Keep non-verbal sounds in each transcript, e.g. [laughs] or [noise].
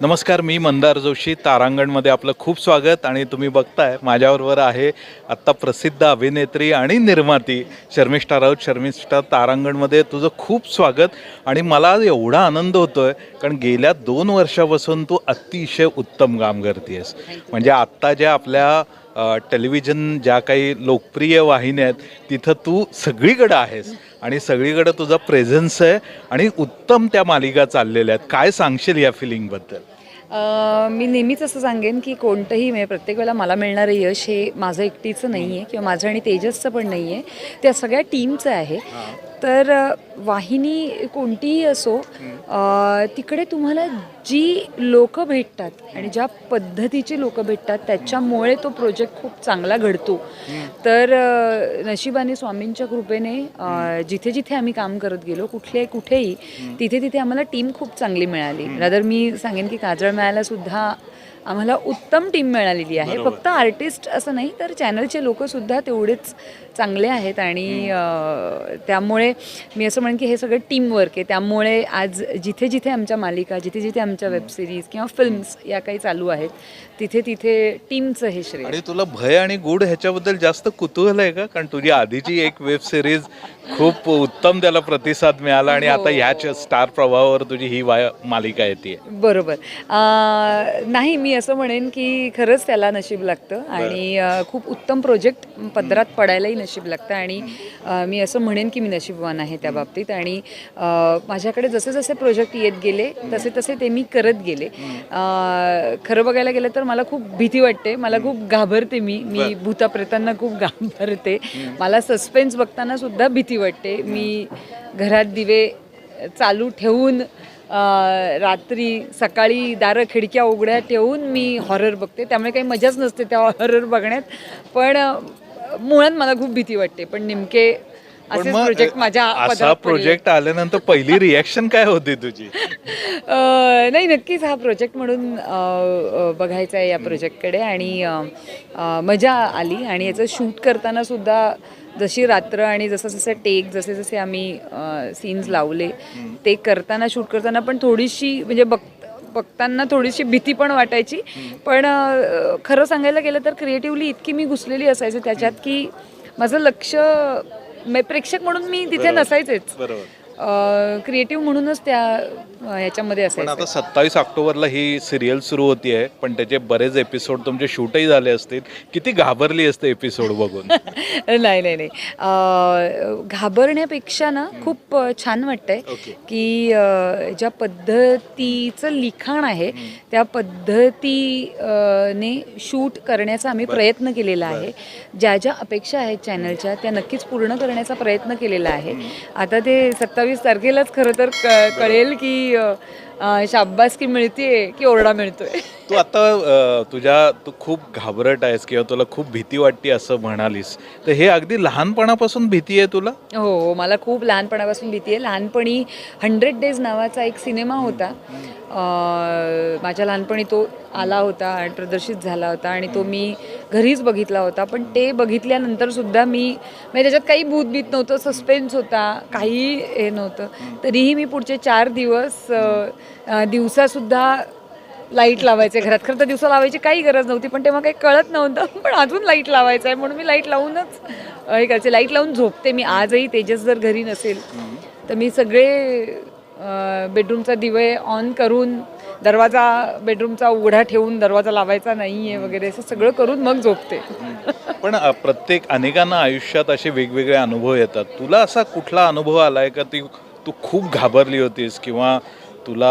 नमस्कार मी मंदार जोशी तारांगणमध्ये आपलं खूप स्वागत आणि तुम्ही बघताय माझ्याबरोबर आहे आत्ता प्रसिद्ध अभिनेत्री आणि निर्माती शर्मिष्ठा राऊत. शर्मिष्ठा तारांगणमध्ये तुझं खूप स्वागत आणि मला एवढा आनंद होतोय कारण गेल्या दोन वर्षापासून तू अतिशय उत्तम काम करतेस म्हणजे आत्ता ज्या आपल्या टेलिव्हिजन ज्या काही लोकप्रिय वाहिन्या आहेत तिथं तू सगळीकडं आहेस. आणि सगळीकडं तुझा प्रेझन्स आहे आणि उत्तम त्या मालिका चाललेल्या आहेत. काय सांगशील या फिलिंगबद्दल मी नेहमीच असं सांगेन की कोणतंही म्हणजे प्रत्येक वेळेला मला मिळणारं यश हे माझं एकटीचं नाही आहे किंवा माझं आणि तेजसचं पण नाही आहे त्या सगळ्या टीमचं आहे. तर वाहिनी कोणतीही असो तिकडे तुम्हाला जी लोक भेटतात आणि ज्या पद्धतीची लोक भेटतात त्याच्यामुळे तो प्रोजेक्ट खूप चांगला घडतो. तर नशिबाने स्वामींच्या कृपेने जिथे जिथे आम्ही काम करत गेलो कुठले कुठेही तिथे तिथे आम्हाला टीम खूप चांगली मिळाली. रादर मी सांगेन की काजळ मिळायला सुद्धा आम्हाला उत्तम टीम मिळालेली आहे. फक्त आर्टिस्ट असं नाही तर चॅनलचे लोक सुद्धा तेवढेच चांगले आहेत आणि त्यामुळे मी असं म्हणेन की हे सगळं टीमवर्क आहे. त्यामुळे आज जिथे जिथे आमच्या मालिका जिथे जिथे आमच्या वेबसिरीज किंवा फिल्म्स या काही चालू आहेत तिथे तिथे टीमचं हे श्रेय. आणि तुला भय आणि गुड ह्याच्याबद्दल जास्त कुतूहल आहे का? कारण तुझी आधीची एक वेब सिरीज खूप उत्तम त्याला प्रतिसाद मिळाला आणि आता ह्याच स्टार प्रवाहावर तुझी ही वाय मालिका येते बरोबर. नाही मी असं म्हणेन की खरंच त्याला नशीब लागतं आणि खूप उत्तम प्रोजेक्ट पदरात पडायलाही नशीब लागतं आणि मी असं म्हणेन की मी नशीबवान आहे त्या बाबतीत आणि माझ्याकडे जसे जसे प्रोजेक्ट येत गेले तसे तसे ते मी करत गेले. खरं बघायला गेलं तर मला खूप भीती वाटते मला खूप घाबरते मी मी भूताप्रेतांना खूप [laughs] घाबरते. मला सस्पेन्स बघताना सुद्धा भीती वाटते. मी घरात दिवे चालू ठेवून रात्री सकाळी दारं खिडक्या उघड्या ठेवून मी हॉरर बघते. त्यामुळे काही मजाच नसते त्या हॉरर बघण्यात. पण मुळात मला खूप भीती वाटते. पण नेमके प्रोजेक्ट माझ्या असा. प्रोजेक्ट आल्यानंतर पहिली रिॲक्शन काय होती तुझी? [laughs] नाही नक्कीच हा प्रोजेक्ट म्हणून बघायचा आहे या प्रोजेक्टकडे आणि मजा आली. आणि याचं शूट करताना सुद्धा जशी रात्र आणि जसं जसं टेक जसे जसे आम्ही सीन्स लावले ते करताना शूट करताना पण थोडीशी म्हणजे बघ बघताना थोडीशी भीती पण वाटायची. पण खरं सांगायला गेलं तर क्रिएटिव्हली इतकी मी घुसलेली असायचे त्याच्यात की माझं लक्ष म्हणजे प्रेक्षक म्हणून मी तिथे नसायचेच. बरोबर. क्रिएटिव्ह म्हणूनच त्या ह्याच्यामध्ये पण असायचं आता सत्तावीस ऑक्टोबरला ही सिरियल सुरू होती आहे पण त्याचे बरेच एपिसोड तुमचे शूटही झाले असतील. किती घाबरली असते एपिसोड बघून? [laughs] नाही नाही नाही. अ, घाबरण्यापेक्षा ना खूप अ, छान वाटतंय ओके. की अ, ज्या पद्धतीचं लिखाण आहे त्या पद्धतीने शूट करण्याचा आम्ही प्रयत्न केलेला आहे. ज्या ज्या अपेक्षा आहेत चॅनलच्या त्या नक्कीच पूर्ण करण्याचा प्रयत्न केलेला आहे. आता ते सत्तावीस तारखेलाच खरं तर क- कळेल की शाब्बासकी मिळतीये की ओरडा मिळतोय. तू आता तुझ्या तू खूप घाबरट आहेस किंवा तुला खूप भीती वाटते असं म्हणालीस. तर हे अगदी लहानपणापासून भीती आहे तुला? हो हो मला खूप लहानपणापासून भीती आहे. लहानपणी हंड्रेड डेज नावाचा एक सिनेमा होता. माझ्या लहानपणी तो आला होता आणि प्रदर्शित झाला होता आणि तो मी घरीच बघितला होता. पण ते बघितल्यानंतर सुद्धा मी म्हणजे त्याच्यात काही भूतभीत नव्हतं सस्पेन्स होता काही हे नव्हतं. तरीही मी पुढचे चार दिवस दिवसासुद्धा लाइट लावायचे घरात. खरं तर दिवसा लावायची काही गरज नव्हती पण तेव्हा काही कळत नव्हतं. पण अजून लाइट लावायचं आहे म्हणून मी लाइट लावूनच हे करायचे. लाइट लावून झोपते मी. आजही तेजस जर घरी नसेल तर मी सगळे बेडरूमचा दिवे ऑन करून दरवाजा बेडरूमचा उघडा ठेवून दरवाजा लावायचा नाही आहे वगैरे असं सगळं करून मग झोपते. [laughs] पण प्रत्येक अनेकांना आयुष्यात असे वेगवेगळे अनुभव येतात. तुला असा कुठला अनुभव आलाय का? ती तू खूप घाबरली होतीस किंवा तुला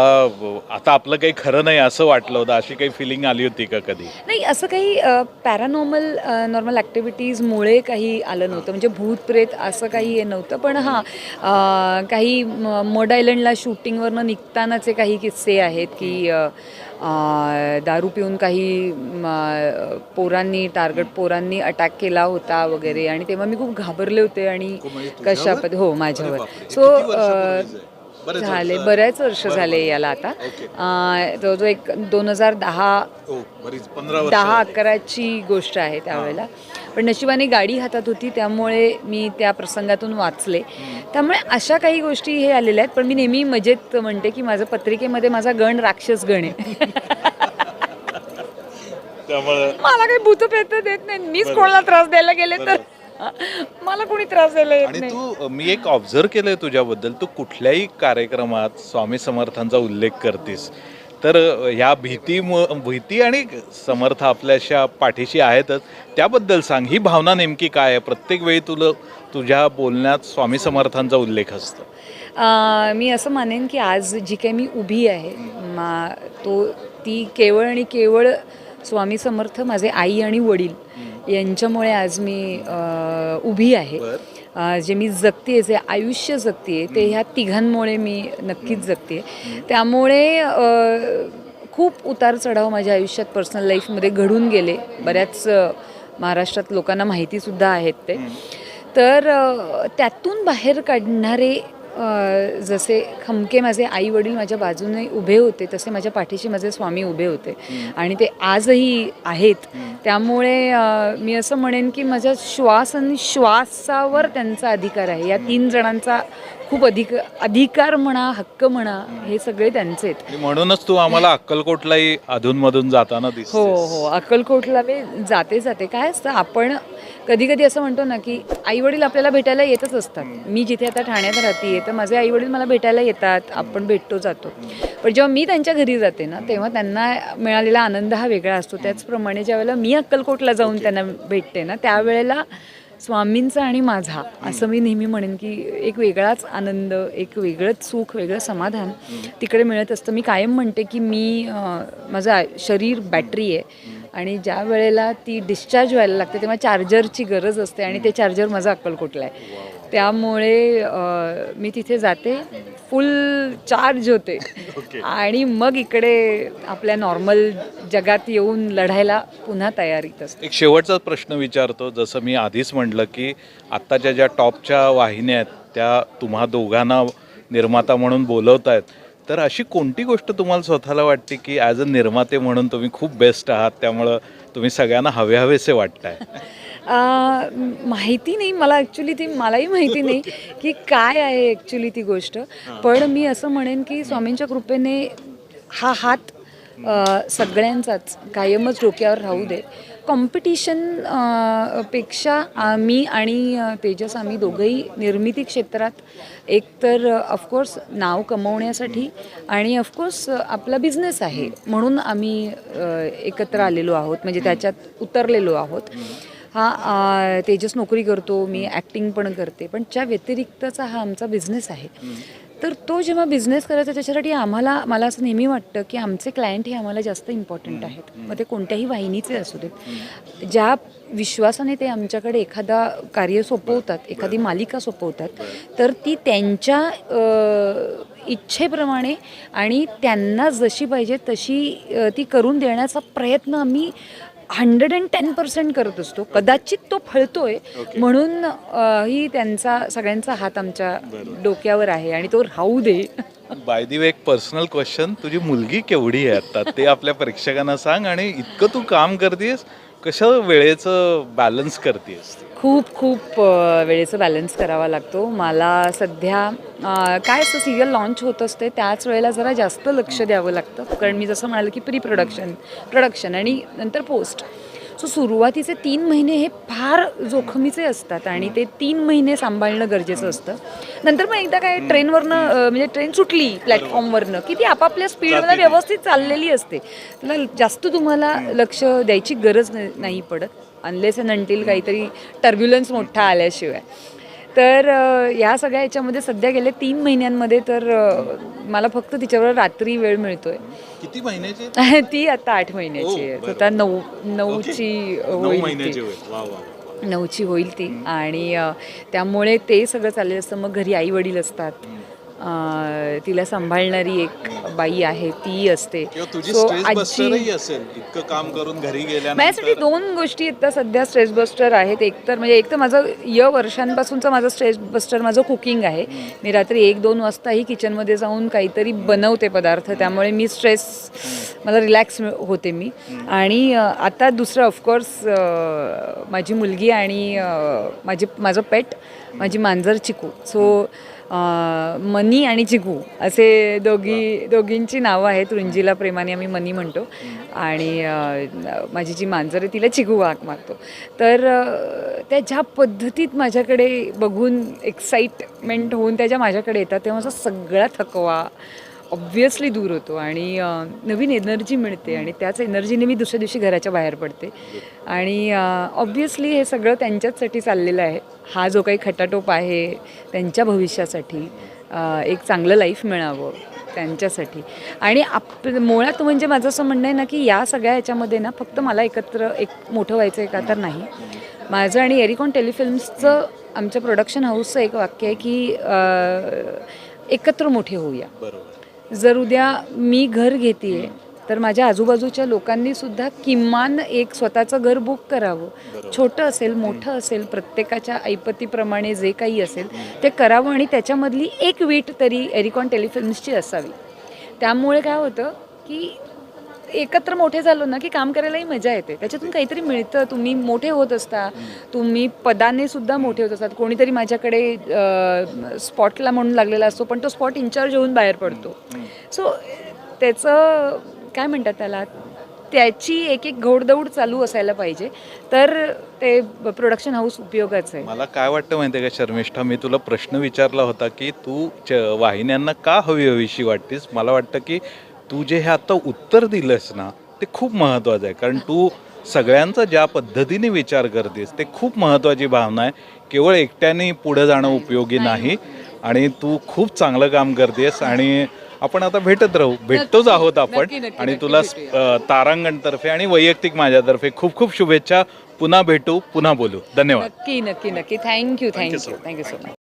आता आपलं काही खरं नाही असं वाटलं होतं अशी काही फिलिंग आली होती का कधी? नाही असं काही पॅरानॉर्मल नॉर्मल ॲक्टिव्हिटीजमुळे काही आलं नव्हतं. म्हणजे भूत प्रेत असं काही हे नव्हतं. पण हां काही म- मोड आयलंडला शूटिंगवरनं निघतानाचे काही किस्से आहेत की दारू पिऊन काही पोरांनी टार्गेट पोरांनी अटॅक केला होता वगैरे. आणि तेव्हा मी खूप घाबरले होते आणि कशा पद्ध हो माझ्यावर. सो झाले. बऱ्याच वर्ष झाले याला आता. जवळजवळ एक दोन हजार दहा दहा. अकराची गोष्ट आहे त्यावेळेला. पण नशिबाने गाडी हातात होती त्यामुळे मी त्या प्रसंगातून वाचले. त्यामुळे अशा काही गोष्टी हे आलेल्या आहेत पण मी नेहमी मजेत म्हणते की माझं पत्रिकेमध्ये माझा गण राक्षस गण आहे. मला काही भूत पेत देत नाही मीच कोणाला त्रास द्यायला गेले तर. मला कोणी त्रास द्यायला येत आणि नाही. तू मी एक ऑब्झर्व केलंय तुझ्याबद्दल. तू कुठल्याही कार्यक्रमात स्वामी समर्थांचा उल्लेख करतेस. तर ह्या भीती भीती आणि समर्थ आपल्याशा पाठीशी आहेतच. त्याबद्दल सांग ही भावना नेमकी काय आहे? प्रत्येक वेळी तुला तुझ्या बोलण्यात स्वामी समर्थांचा उल्लेख असतो. अं, मी असं मानेन की आज जी काही मी उभी आहे मा तो ती केवळ आणि केवळ स्वामी समर्थ माझे आई आणि वडील. यांच्यामुळे आज मी उभी आहे. जे मी जगते जे आयुष्य जगते ते ह्या तिघांमुळे मी नक्कीच जगते. त्यामुळे खूप उतार चढाव माझ्या आयुष्यात पर्सनल लाईफमध्ये घडून गेले. बऱ्याच महाराष्ट्रात लोकांना माहितीसुद्धा आहेत ते. तर त्यातून बाहेर काढणारे जसे खमके माझे आई वडील माझ्या बाजूने उभे होते तसे माझ्या पाठीशी माझे स्वामी उभे होते. आणि ते आजही आहेत. त्यामुळे मी असं म्हणेन की माझ्या श्वास आणि श्वासावर त्यांचा अधिकार आहे. या तीन जणांचा खूप अधिक अधिकार म्हणा हक्क म्हणा हे सगळे त्यांचे आहेत. म्हणूनच तू आम्हाला अक्कलकोटलाही अधूनमधून जाताना दिसतेस. हो हो अक्कलकोटला मी जाते जाते. काय असतं आपण कधी कधी असं म्हणतो ना की आई वडील आपल्याला भेटायला येतच असतात. मी जिथे आता ठाण्यात राहते तर माझे आई वडील मला भेटायला येतात. आपण भेटतो जातो. पण जेव्हा मी त्यांच्या घरी जाते ना तेव्हा त्यांना मिळालेला आनंद हा वेगळा असतो. त्याचप्रमाणे ज्यावेळेला मी अक्कलकोटला जाऊन त्यांना भेटते ना त्यावेळेला स्वामींचा आणि माझा असं मी नेहमी म्हणेन की एक वेगळाच आनंद एक वेगळंच सुख वेगळं समाधान तिकडे मिळत असतं. मी कायम म्हणते की मी माझं शरीर बॅटरी आहे आणि ज्या वेळेला ती डिस्चार्ज व्हायला लागते तेव्हा चार्जरची गरज असते आणि ते चार्जर माझं अक्कलकोटला आहे. त्यामुळे मी तिथे जाते. फुल चार्ज होते. आणि मग इकडे आपल्या नॉर्मल जगात येऊन लढायला पुन्हा तयारीत असते. एक शेवटचा प्रश्न विचारतो. जसं मी आधीच म्हटलं की आत्ताच्या ज्या टॉपच्या वाहिन्या आहेत त्या तुम्हा दोघांना निर्माता म्हणून बोलवत आहेत तर अशी कोणती गोष्ट तुम्हाला स्वतःला वाटते की ॲज अ निर्माते म्हणून तुम्ही खूप बेस्ट आहात त्यामुळं तुम्ही सगळ्यांना हवे हवेसे वाटताय? [laughs] माहिती नाही मला ॲक्च्युली ती मलाही माहिती नाही [laughs] की काय आहे ॲक्च्युली ती गोष्ट. पण मी असं म्हणेन की स्वामींच्या कृपेने हा हात सगळ्यांचाच कायमच डोक्यावर राहू दे. कॉम्पिटिशनपेक्षा आम्ही आणि तेजस आम्ही दोघंही निर्मिती क्षेत्रात एकतर ऑफकोर्स नाव कमवण्यासाठी आणि ऑफकोर्स आपला बिझनेस आहे. म्हणून आम्ही एकत्र आलेलो आहोत म्हणजे त्याच्यात उतरलेलो आहोत. हा तेजस नोकरी करतो मी ॲक्टिंग पण करते पण त्या व्यतिरिक्तचा हा आमचा बिझनेस आहे. तर तो जेव्हा बिझनेस करायचा त्याच्यासाठी आम्हाला मला असं नेहमी वाटतं की आमचे क्लायंट हे आम्हाला जास्त इम्पॉर्टंट आहेत. मग ते कोणत्याही वाहिनीचे असू देत. ज्या विश्वासाने ते आमच्याकडे एखादा कार्य सोपवतात एखादी मालिका सोपवतात तर ती त्यांच्या इच्छेप्रमाणे आणि त्यांना जशी पाहिजे तशी ती करून देण्याचा प्रयत्न आम्ही हंड्रेड अँड टेन पर्सेंट करत असतो. कदाचित तो फळतोय. म्हणून अ, ही त्यांचा सगळ्यांचा हात आमच्या डोक्यावर आहे आणि तो राहू दे. बाय दी एक पर्सनल क्वेश्चन तुझी मुलगी केवढी आहे आता? ते आपल्या प्रेक्षकांना सांग आणि इतकं तू काम करतेस कसं वेळेचं बॅलन्स करतेस खूप खूप अ, वेळेचं बॅलन्स करावा लागतो. मला सध्या अ, काय असं सिरियल लॉन्च होत असते त्याच वेळेला जरा जास्त लक्ष द्यावं लागतं. कारण मी जसं म्हणालं की प्री प्रोडक्शन प्रोडक्शन आणि नंतर पोस्ट सो सुरुवातीचे तीन महिने हे फार जोखमीचे असतात आणि ते तीन महिने सांभाळणं गरजेचं असतं. नंतर मग एकदा काय ट्रेनवरनं म्हणजे ट्रेन सुटली प्लॅटफॉर्मवरनं की ती आपापल्या स्पीडला व्यवस्थित चाललेली असते. त्याला जास्त तुम्हाला लक्ष द्यायची गरज नाही नाही पडत अनलेस अँड अंटील काहीतरी टर्ब्युलन्स मोठा आल्याशिवाय. तर या सगळ्या याच्यामध्ये सध्या गेले तीन महिन्यांमध्ये तर मला फक्त तिच्यावर रात्री वेळ मिळतोय. किती महिन्याची? [laughs] ती आता आठ महिन्याची आहे. तर आता नऊ नऊची नऊ होईल. नऊची होईल ती. आणि त्यामुळे ते सगळं चाललेलं असतं. मग घरी आई वडील असतात अं, तिला सांभाळणारी एक बाई आहे ती असते. किंवा तुझी So, स्ट्रेस आजी- बस्टरही असेल इतकं काम करून घरी माझ्यासाठी गेल्यानंतर दोन गोष्टी आता सध्या स्ट्रेस बस्टर आहेत. एक तर म्हणजे एक तर माझं य वर्षांपासूनचं माझं स्ट्रेस बस्टर माझं कुकिंग आहे. मी रात्री एक दोन वाजताही किचनमध्ये जाऊन काहीतरी बनवते पदार्थ. त्यामुळे मी स्ट्रेस मला रिलॅक्स होते मी. आणि अ, आता दुसरं ऑफकोर्स माझी मुलगी आणि अ, माझी माझं पेट माझी मांजर चिकू. सो मनी आणि चिकू असे दोघी दोघींची नावं आहेत. रुंजीला प्रेमाने आम्ही मनी म्हणतो. आणि माझी जी मांजर आहे तिला चिकू वाक मारतो. तर त्या ज्या पद्धतीत माझ्याकडे बघून एक्साइटमेंट होऊन त्या ज्या माझ्याकडे येतात तेव्हा माझा सगळा थकवा ऑब्व्हियसली दूर होतो आणि नवीन एनर्जी मिळते आणि त्याच एनर्जीने मी दुसऱ्या दिवशी घराच्या बाहेर पडते. आणि ऑब्व्हियसली हे सगळं त्यांच्याचसाठी चाललेलं आहे. हा जो काही खटाटोप आहे त्यांच्या भविष्यासाठी एक चांगलं लाईफ मिळावं त्यांच्यासाठी. आणि आप मुळात म्हणजे माझं असं म्हणणं आहे ना की या सगळ्या ह्याच्यामध्ये ना फक्त मला एकत्र एक मोठं व्हायचं आहे का तर नाही. माझं आणि एरिकॉन टेलिफिल्म्सचं आमच्या प्रोडक्शन हाऊसचं एक वाक्य आहे की एकत्र मोठे होऊया. बरोबर. जर उद्या मी घर घेते तर माझ्या आजूबाजूच्या लोकांनी सुद्धा किमान एक स्वतःचं घर बुक करावं. छोटं असेल मोठं असेल प्रत्येकाच्या ऐपतीप्रमाणे जे काही असेल ते करावं आणि त्याच्यामधली एक वीट तरी एरिकॉन टेलिफिल्म्सची असावी. त्यामुळे काय होतं की एकत्र मोठे झालो ना की काम करायलाही मजा येते. त्याच्यातून काहीतरी मिळतं. तुम्ही मोठे होत असता. तुम्ही पदाने सुद्धा मोठे होत असतात कोणीतरी माझ्याकडे स्पॉटला म्हणून लागलेला असतो पण तो स्पॉट इन्चार्ज होऊन बाहेर पडतो. सो त्याचं काय म्हणतात त्याला? त्याची एक एक घोडदौड चालू असायला पाहिजे. तर ते प्रोडक्शन हाऊस उपयोगाचं आहे. मला काय वाटतं माहिती आहे का शर्मिष्ठा? मी तुला प्रश्न विचारला होता की तू च वाहिन्यांना का हवी हवीशी वाटतेस? मला वाटतं की तू जे हे आता उत्तर दिलंस ना ते खूप महत्त्वाचं आहे. कारण तू सगळ्यांचा ज्या पद्धतीने विचार करतेस ते खूप महत्त्वाची भावना आहे. केवळ एकट्याने पुढे जाणं उपयोगी नाही. आणि तू खूप चांगलं काम करतेस आणि आपण आता भेटत राहू. भेटतोच आहोत आपण. आणि तुला तारांगणतर्फे आणि वैयक्तिक माझ्यातर्फे खूप खूप शुभेच्छा. पुन्हा भेटू पुन्हा बोलू. धन्यवाद. नक्की नक्की नक्की. Thank you thank you thank you so much